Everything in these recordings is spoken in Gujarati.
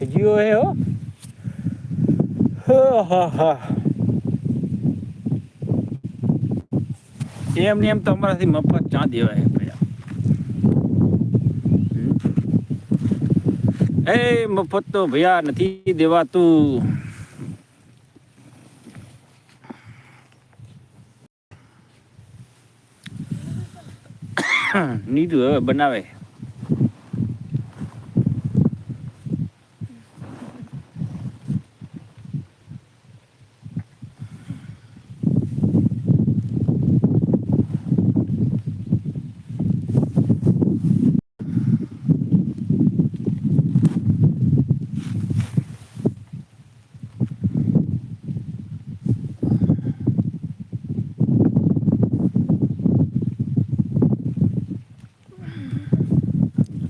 જીઓ હે હો. હા હા એમ ને એમ તો અમારાથી મફત ચા દેવાય ભયા. એ મફત તો ભયા નથી દેવાતું. નીધું હવે બનાવે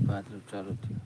ભાતરું ચાલુ થયું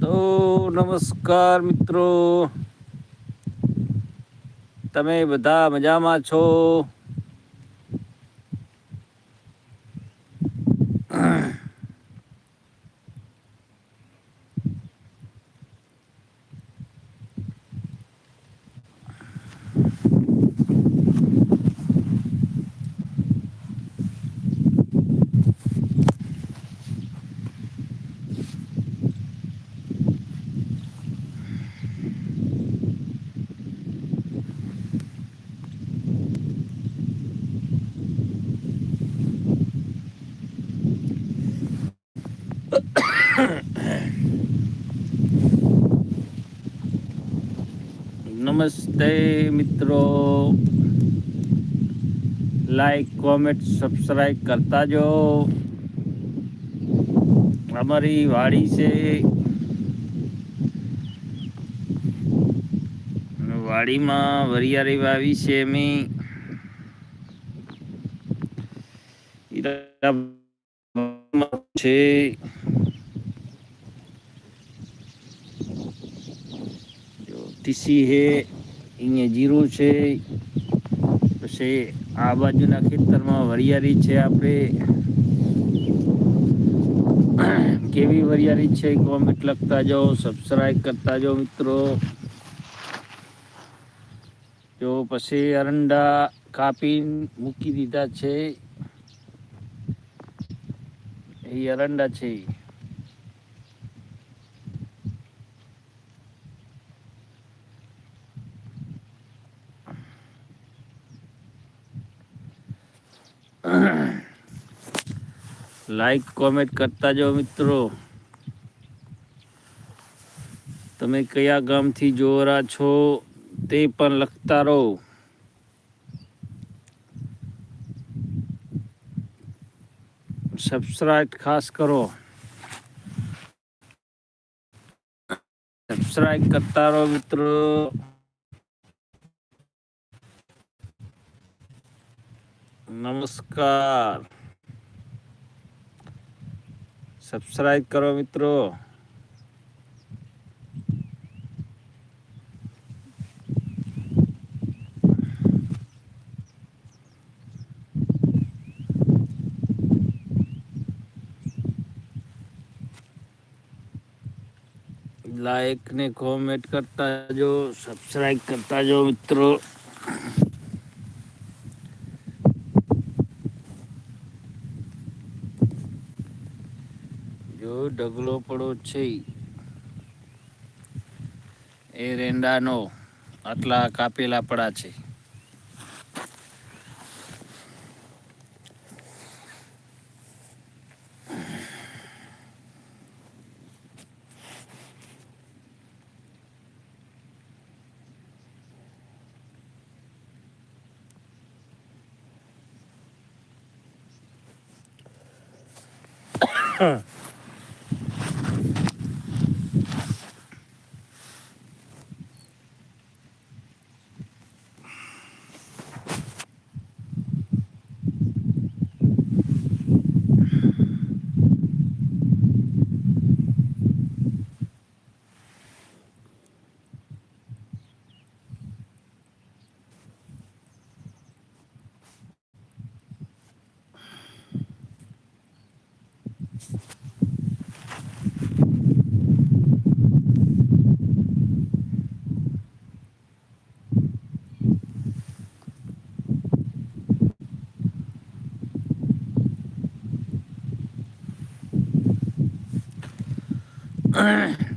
તો નમસ્કાર મિત્રો. તમે બધા મજામાં છો? નમસ્તે મિત્રો. લાઈક કોમેન્ટ સબસ્ક્રાઈબ કરતા જો. અમારી વાડી છે. વાડીમાં વરિયાળી વાવી છે અમે. છે. તીસી હે, અહીંયા જીરું છે. પછી આ બાજુના ખેતરમાં વરિયાળી છે આપણે. કેવી વરિયાળી છે કોમેન્ટ લખતા જાઓ સબસ્ક્રાઈબ કરતા જાઓ મિત્રો. જો પછી અરંડા કાપી મૂકી દીધા છે. એ અરંડા છે લાઈક કોમેન્ટ કરતા જાઓ મિત્રો તમે કયા ગામથી જોરા છો તે પણ લખતા રહો સબસ્ક્રાઇબ ખાસ કરો સબસ્ક્રાઇબ કરતા રહો મિત્રો નમસ્કાર સબસ્ક્રાઇબ કરો મિત્રો. લાઈક ને કોમેન્ટ કરતા જો સબસ્ક્રાઇબ કરતા જો મિત્રો જો ઢગલો પડો છે એ રેંડાનો આટલા કાપેલા પડા છે. આ Ugh.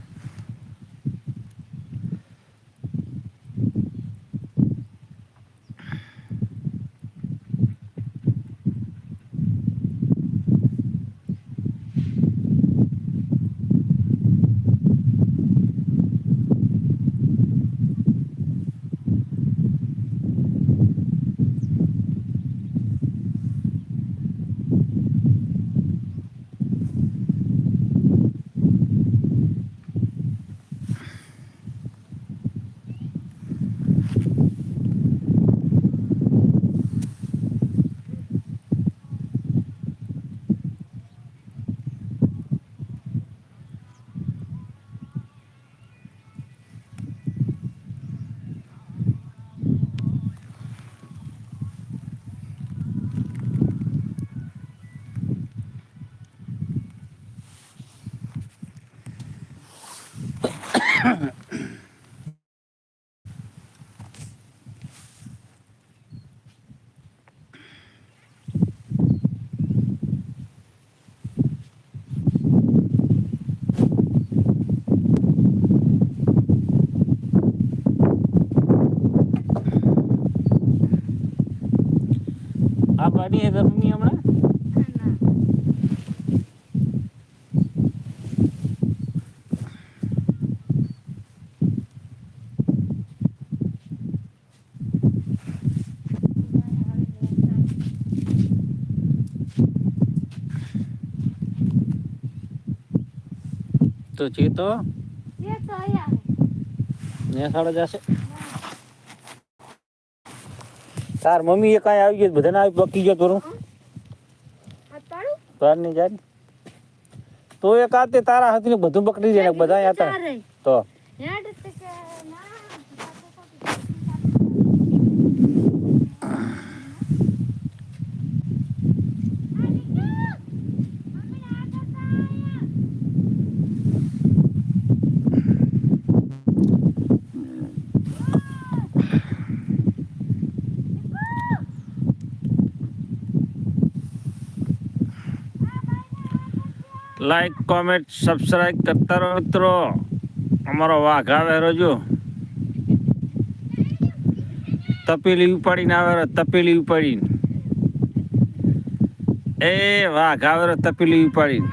ini Tuh, cito. Iya, ya, saya. Ya, saya. તાર મમ્મી એ કાંઈ આવી ગયો બધાને આવી પકી ગયો તોરું અતાળું તારની જાય તો એક આતે તારા હાથની બધું પકડી જાય બધા હતા તો હેડ તે કે ના લાઈક કોમેન્ટ સબસ્ક્રાઈબ કરતા રહો મિત્રો. અમારો વાઘ આવે રોજો. તપેલી ઉપાડીને આવે તપેલી ઉપાડીને. એ વાઘ આવે તપેલી ઉપાડીને.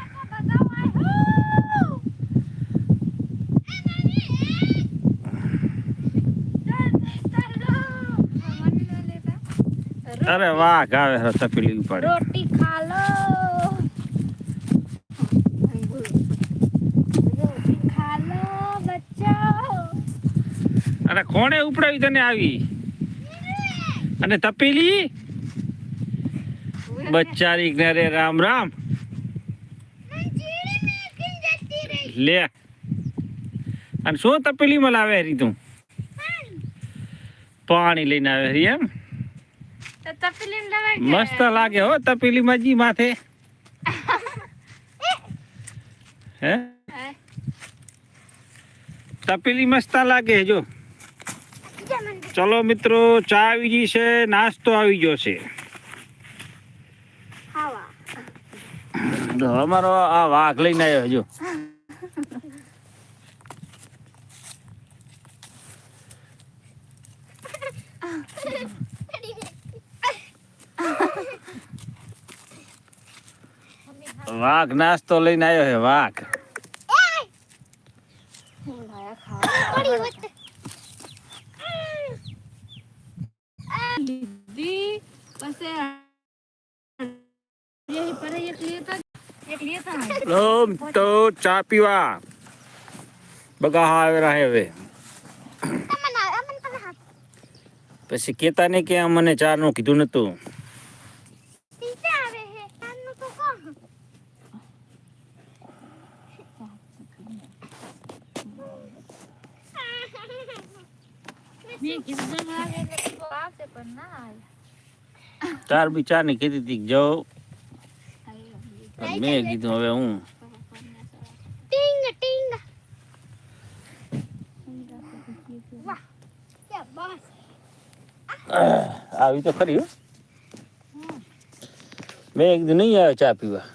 અરે વાઘ આવે તપેલી ઉપાડી રોટી ખા લો બચ્ચો અરે કોણે ઉપડાવી તને આવી? અને તપેલી? બચ્ચારી રે રામ રામ. લે. અને શું તપેલીમાં લાવે હરી તું? પાણી લઈને આવે હરી એમ? તપેલી મસ્ત લાગે હો તપેલીમાં જી માથે. હે? તપેલી મસ્ત લાગે જો. ચલો મિત્રો ચા આવી ગઈ છે નાસ્તો આવી ગયો છે. અમારો આ વાઘ લઈને આવ્યો હજુ વાઘ નાસ્તો લઈને આવ્યો હે વાઘ. તો ચા પીવા. બગા આવેલા હે હવે. પછી કેતા ને કે આ મને ચા નું કીધું નતું. મેં કીધું આવે એટલે તો આવશે પણ ના આવે. ચાર બી ચારની કીધી હતી જાઓ. મેં કીધું હવે હું. આવી તો ખરી મેં એક દી નહીં આવ્યો ચા પીવા.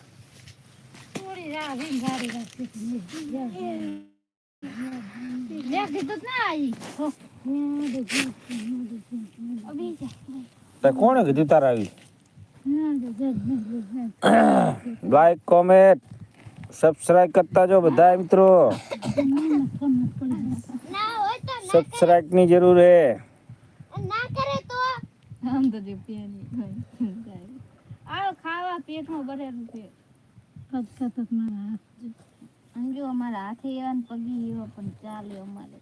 કીધું ના આવી. તો કોણે કીધું તારા આવી લાઈક કોમેન્ટ સબસ્ક્રાઇબ કરતા જો બધા મિત્રો. ના સબસ્ક્રાઇબની જરૂર હે. ના કરે તો. આમ તો જે આવો ખાવા પેટમાં ભરેલું છે. અંજો અમારા હાથે એવા ને પગે એવા પણ ચાલે અમારે